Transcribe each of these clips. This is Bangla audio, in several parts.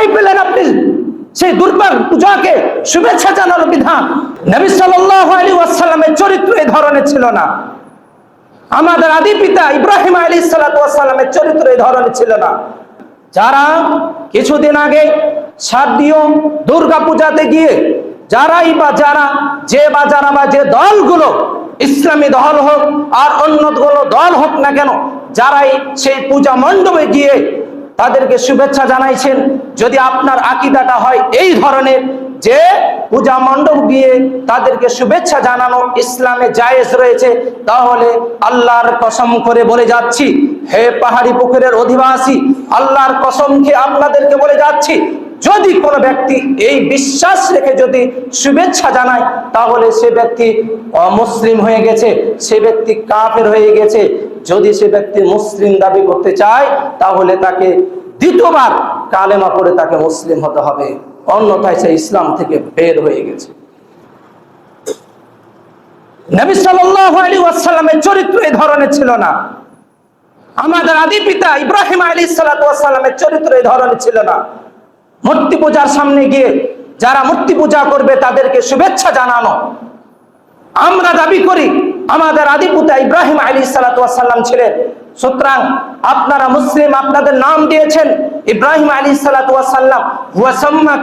কোথায় পেলেন আপনি সেই দুর্বার পূজাকে শুভেচ্ছা জানালো বিধান। নবী সাল্লাল্লাহু আলাইহি ওয়াসাল্লামের চরিত্র এই ধরনের ছিল না। আমাদের আদি পিতা ইব্রাহিম আলী সালামের চরিত্র এই ধরনের ছিল না। যারা কিছুদিন আগে শারদীয় দুর্গা পূজাতে গিয়ে যারাই বা যারা যে বা যারা বা যে দলগুলো ইসলামী দল হোক আর অন্য কোনো দল হোক না কেন, যারাই সেই পূজা মণ্ডপে গিয়ে তাদেরকে শুভেচ্ছা জানাইছেন। যদি আপনার আকিদাটা হয় এই ধরনের যে পূজা মণ্ডপ গিয়ে তাদেরকে শুভেচ্ছা জানানো ইসলামে জায়েজ রয়েছে, তাহলে আল্লাহর কসম করে বলে যাচ্ছি, হে পাহাড়ি পুকুরের অধিবাসী, আল্লাহর কসম খেয়ে আপনাদেরকে বলে যাচ্ছি, যদি কোনো ব্যক্তি এই বিশ্বাস রেখে যদি শুভেচ্ছা জানায়, তাহলে সে ব্যক্তি অমুসলিম হয়ে গেছে, সে ব্যক্তি কাফের হয়ে গেছে। যদি সে ব্যক্তি মুসলিম দাবি করতে চায়, তাহলে তাকে দ্বিতীয়বার কালেমা পড়ে তাকে মুসলিম হতে হবে। অন্যথায় সে ইসলাম থেকে বের হয়ে গেছে। নবী আলাইহি ওয়াসাল্লামের চরিত্র এই ধরনের ছিল না। আমাদের আদি পিতা ইব্রাহিম আলাইহিস সালাতু ওয়াসাল্লামের চরিত্র এই ধরনের ছিল না। মূর্তি পূজার সামনে গিয়ে যারা মূর্তি পূজা করবে তাদেরকে শুভেচ্ছা জানানো। আমরা দাবি করি আমাদের আদিপুতা ইব্রাহিম আলী সালাতাম ছিলেন। সুতরাং আপনারা মুসলিম আপনাদের নাম দিয়েছেন। ইব্রাহিম আলী সালাতাম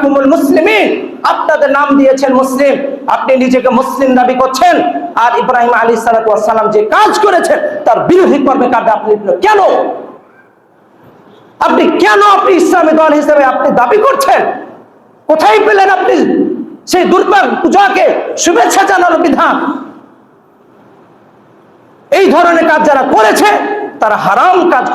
কুমুল মুসলিমিন। আপনাদের নাম দিয়েছেন মুসলিম। আপনি নিজেকে মুসলিম দাবি করছেন। আর ইব্রাহিম আলী সালাতাম যে কাজ করেছেন, তার বিরোধী কর্মে কাটে আপনি। কেন? আপনি কেন আপনি ইসলামী দল হিসেবে আপনি দাবি করছেন? কোথায় পেলেন আপনি সেই দুর্বার পূজাকে? শুভেচ্ছা জানানো বিধান। এই ধরনের কাজ যারা করেছে তারা হারাম কাজ